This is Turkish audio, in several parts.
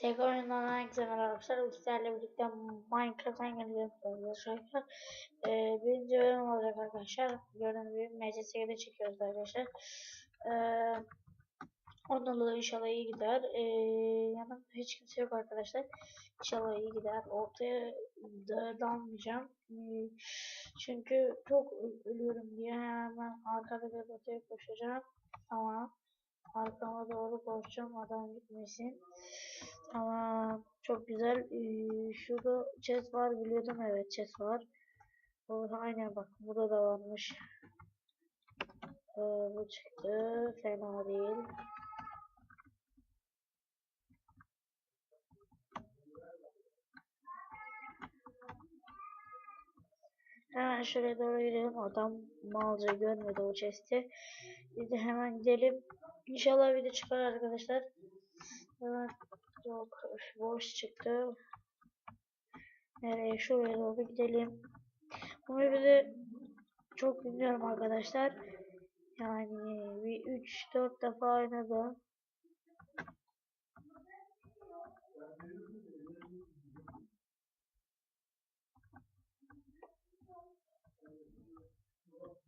Sega oyundan herkese merhaba arkadaşlar. Sizlerle birlikte Minecraft'tan geliyoruz arkadaşlar. Ee, birinci bölüm olacak arkadaşlar. Gördüğünüz gibi MCS'de çekiyoruz arkadaşlar. Ee, ondan dolayı inşallah iyi gider. Ee, yanımda hiç kimse yok arkadaşlar. İnşallah iyi gider. Ortaya da dalmayacağım. Ee, çünkü çok ölüyorum diye hemen arkada bir ortaya koşacağım. Tamam. Arkama doğru koşacağım adam gitmesin. Tamam. Çok güzel. Ee, şurada chest var biliyordum. Evet chest var. Orada aynen bak burada da varmış. Ee, bu çıktı. Fena değil. Hemen şuraya doğru gidelim. Adam malca görmedi o chest'i. Biz de hemen gidelim. İnşallah video çıkar arkadaşlar. Hemen yok boş çıktı. Nereye şuraya doğru gidelim. Bu map'i de çok bilmiyorum arkadaşlar. Yani bir 3-4 defa oynadım.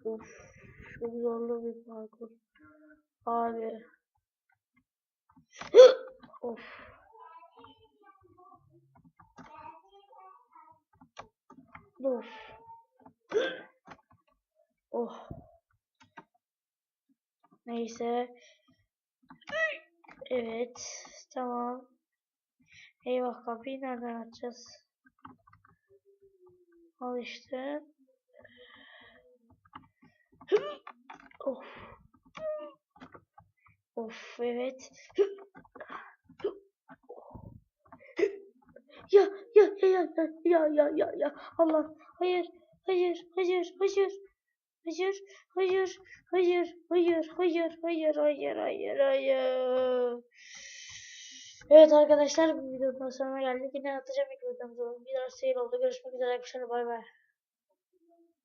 Of çok zorlu bir parkur. Abi. of. Of. Oh. Neyse. Evet. Tamam. Eyvah kapıyı nereden açacağız? Al işte. Of. Of evet. Ya ya ya ya ya ya ya. Allah. Hayır hayır hayır hayır. Hayır hayır hayır hayır hayır hayır hayır hayır hayır. Evet arkadaşlar bu videodan sonra geldik. Yine atacağım ilk videomuz oldu. Bir daha seyir oldu. Görüşmek üzere arkadaşlar. Bay bay